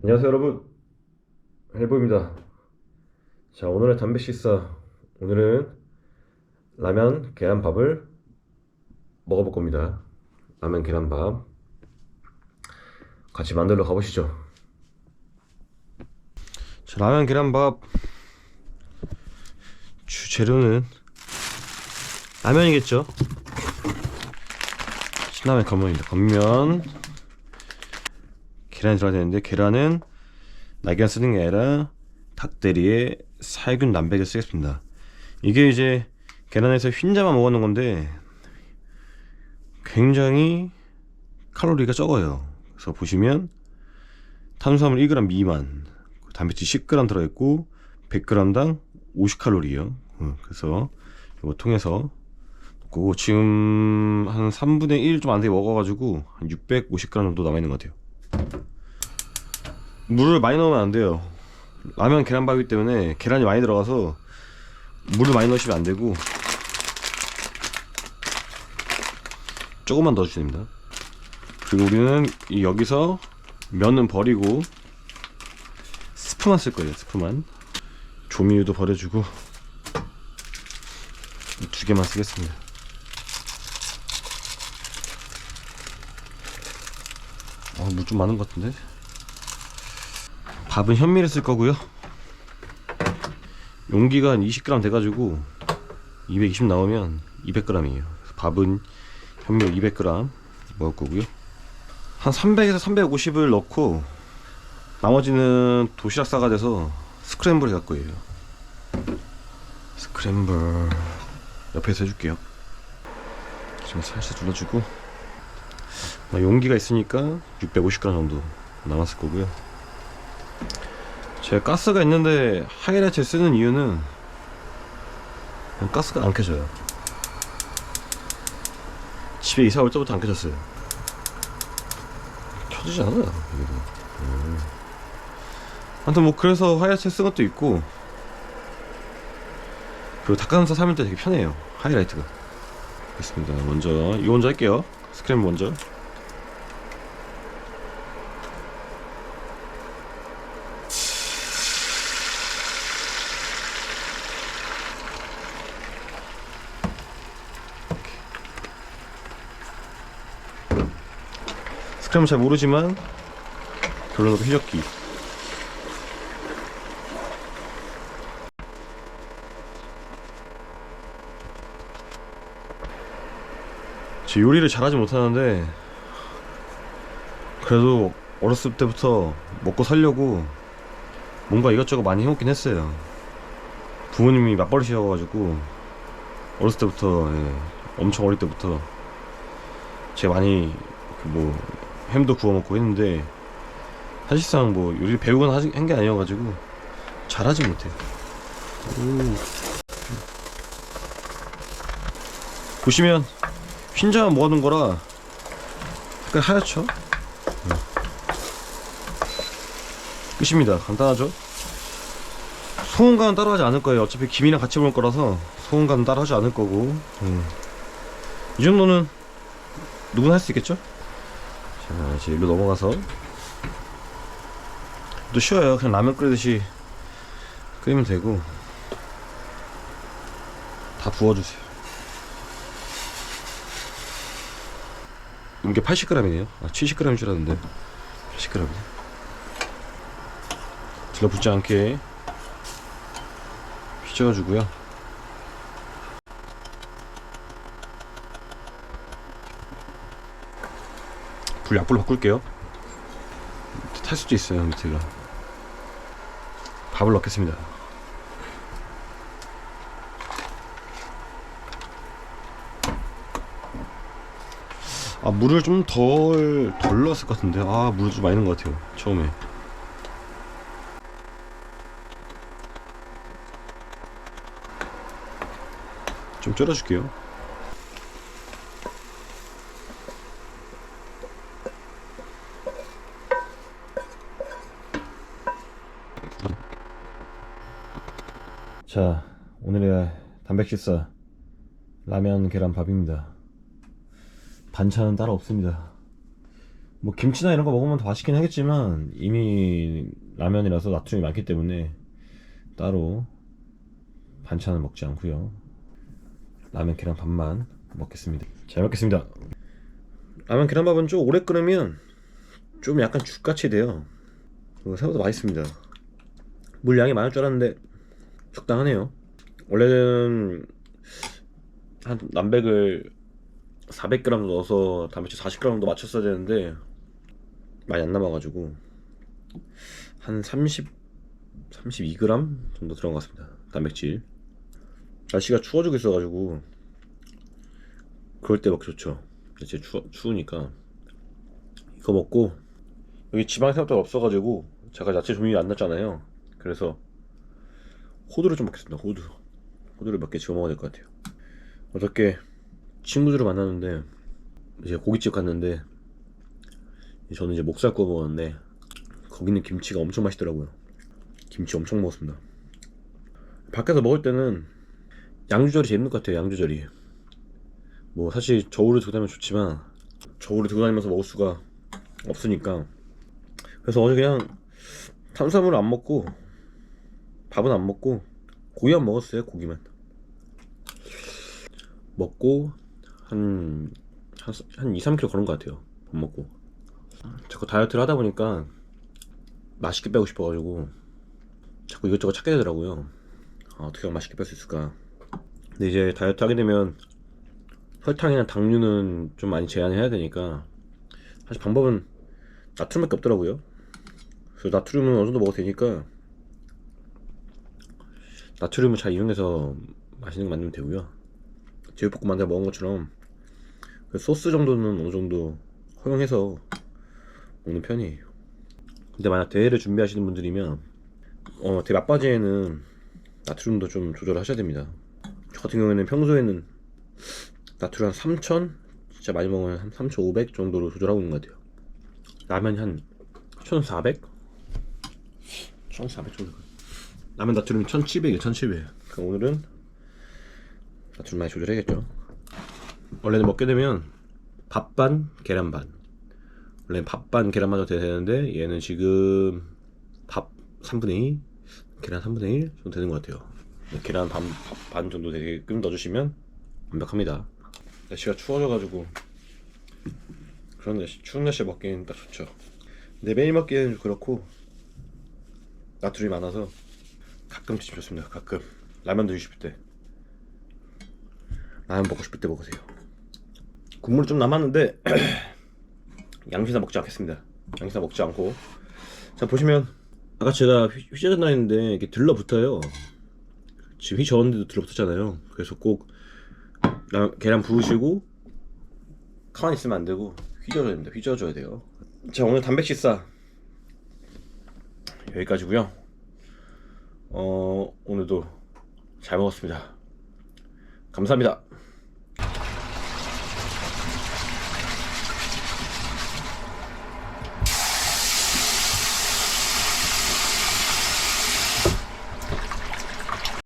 안녕하세요 여러분. 헬보입니다. 자 오늘의 담배 식사. 오늘은 라면 계란밥을 먹어볼 겁니다. 라면 계란밥. 같이 만들러 가보시죠. 자 라면 계란밥. 주 재료는 라면이겠죠? 신라면 건면입니다. 건면 계란이 들어가야 되는데 계란은 날개만 쓰는 게 아니라 닭다리에 살균 남백을 쓰겠습니다. 이게 이제 계란에서 흰자만 먹는 건데 굉장히 칼로리가 적어요. 그래서 보시면 탄수화물 1g 미만, 단백질 10g 들어있고 100g당 50칼로리요. 그래서 이거 통해서 그거 지금 한 3분의 1 좀 안 되게 먹어가지고 한 650g 정도 남아있는 것 같아요. 물을 많이 넣으면 안 돼요. 라면 계란밥이기 때문에 계란이 많이 들어가서 물을 많이 넣으시면 안 되고 조금만 넣어주시면 됩니다. 그리고 우리는 이 여기서 면은 버리고 스프만 쓸 거예요. 스프만 조미유도 버려주고 이두 개만 쓰겠습니다. 아, 물 좀 많은 것 같은데? 밥은 현미를 쓸 거고요. 용기가 한 20g 돼가지고 220 나오면 200g이에요. 밥은 현미를 200g 먹을 거고요. 한 300에서 350을 넣고 나머지는 도시락 싸가 돼서 스크램블 해갈 거예요. 스크램블 옆에서 해줄게요. 지금 살짝 둘러주고 나 용기가 있으니까 650g 정도 남았을 거고요. 제가 가스가 있는데 하이라이트 쓰는 이유는 가스가 안 켜져요. 집에 이사 올 때부터 안 켜졌어요. 켜지지 않아요. 이게. 음. 아무튼 뭐 그래서 하이라이트 쓴 것도 있고 그리고 닭가슴살 삶을 때 되게 편해요. 하이라이트가. 됐습니다. 먼저 이거 먼저 할게요. 스크램 먼저. 스크램은 잘 모르지만 결론은 해적기. 제 요리를 잘하지 못하는데 그래도 어렸을 때부터 먹고 살려고 뭔가 이것저것 많이 해먹긴 했어요. 부모님이 맞벌이셔가지고 어렸을 때부터 예, 엄청 어릴 때부터 제가 많이 그뭐 햄도 구워 먹고 했는데 사실상 뭐 요리를 배우거나 한 게 아니어가지고 잘하지 못해. 오. 보시면 흰자만 모아둔 거라 색깔 하얗죠? 네. 끝입니다. 간단하죠? 소금간은 따로 하지 않을 거예요. 어차피 김이랑 같이 먹을 거라서 소금간은 따로 하지 않을 거고 음. 이 정도는 누구나 할 수 있겠죠? 자 이제 일로 넘어가서. 또 쉬워요. 그냥 라면 끓이듯이 끓이면 되고. 다 부어주세요. 이게 80g이네요? 아 70g인 줄 알았는데. 80g 들러붙지 않게 휘저어주고요 불 약불로 바꿀게요. 탈 수도 있어요 밑에가. 밥을 넣겠습니다. 아 물을 좀 덜 덜 넣었을 것 같은데 아 물을 좀 많이 넣은 것 같아요 처음에. 좀 졸여줄게요. 자, 오늘의 단백 식사 라면 계란밥입니다. 반찬은 따로 없습니다. 뭐 김치나 이런 거 먹으면 더 맛있긴 하겠지만 이미 라면이라서 나트륨이 많기 때문에 따로 반찬을 먹지 않고요. 라면 계란 밥만 먹겠습니다. 잘 먹겠습니다. 라면 계란밥은 좀 오래 끓으면 좀 약간 죽같이 돼요. 그리고 생각보다 맛있습니다. 물 양이 많을 줄 알았는데 적당하네요. 원래는 한 남백을 400g 넣어서 단백질 40g 정도 맞췄어야 되는데 많이 안 남아가지고 한 30, 32g 정도 들어간 것 같습니다. 단백질. 날씨가 추워지고 있어가지고 그럴 때 먹기 좋죠. 이제 추, 추우니까 이거 먹고 여기 지방 생각보다 없어가지고 제가 야채 조밀이 안 났잖아요. 그래서 호두를 좀 먹겠습니다. 호두. 호두를 몇 개 집어 먹어야 될 것 같아요. 어저께 친구들을 만났는데 이제 고깃집 갔는데 저는 이제 목살 구워 먹었는데 거기는 김치가 엄청 맛있더라고요. 김치 엄청 먹었습니다. 밖에서 먹을 때는 양조절이 재밌는 것 같아요. 양조절이. 뭐 사실 저울을 두고 다니면 좋지만 저울을 두고 다니면서 먹을 수가 없으니까 그래서 어제 그냥 탄수화물을 안 먹고 밥은 안 먹고 고기만 먹었어요. 고기만. 먹고 한, 한, 한 2, 3kg 걸은 것 같아요. 밥 먹고. 자꾸 다이어트를 하다 보니까 맛있게 빼고 싶어가지고 자꾸 이것저것 찾게 되더라고요. 아, 어떻게 하면 맛있게 뺄 수 있을까. 근데 이제 다이어트 하게 되면 설탕이나 당류는 좀 많이 제한해야 되니까 사실 방법은 나트륨밖에 없더라고요. 그래서 나트륨은 어느 정도 먹어도 되니까 나트륨을 잘 이용해서 맛있는 거 만들면 되고요. 제육볶음 만들어 먹은 것처럼 그 소스 정도는 어느 정도 허용해서 먹는 편이에요. 근데 만약 대회를 준비하시는 분들이면 어, 대회 막바지에는 나트륨도 좀 조절하셔야 됩니다. 저 같은 경우에는 평소에는 나트륨 한 3000? 진짜 많이 먹으면 한 3500 정도로 조절하고 있는 것 같아요. 라면이 한 1400? 1400 정도. 라면 나트륨 1700이에요, 1700. 그럼 오늘은 나트륨 많이 조절해야겠죠. 원래는 먹게 되면 밥 반, 계란 반. 원래 밥 반, 계란 반도 되는데 얘는 지금 밥 3분의 2, 계란 3분의 1 정도 되는 것 같아요. 계란 반, 밥반 정도 되게끔 넣어주시면 완벽합니다. 날씨가 추워져가지고 그런 날씨, 추운 날씨에 먹기는 딱 좋죠. 근데 매일 먹기에는 좀 그렇고 나트륨이 많아서 가끔씩 좋습니다. 가끔 라면 드시고 싶을 때 라면 먹고 싶을 때 먹으세요. 국물 좀 남았는데 양피사 먹지 않겠습니다. 양피사 먹지 않고 자 보시면 아까 제가 휘- 휘저었나 했는데 이게 들러붙어요. 지금 휘저었는데도 들러붙었잖아요. 그래서 꼭 라- 계란 부으시고 가만히 있으면 안 되고 휘저어줘야 됩니다. 휘저어줘야 돼요. 자 오늘 단백 식사 여기까지고요. 어 오늘도 잘 먹었습니다. 감사합니다.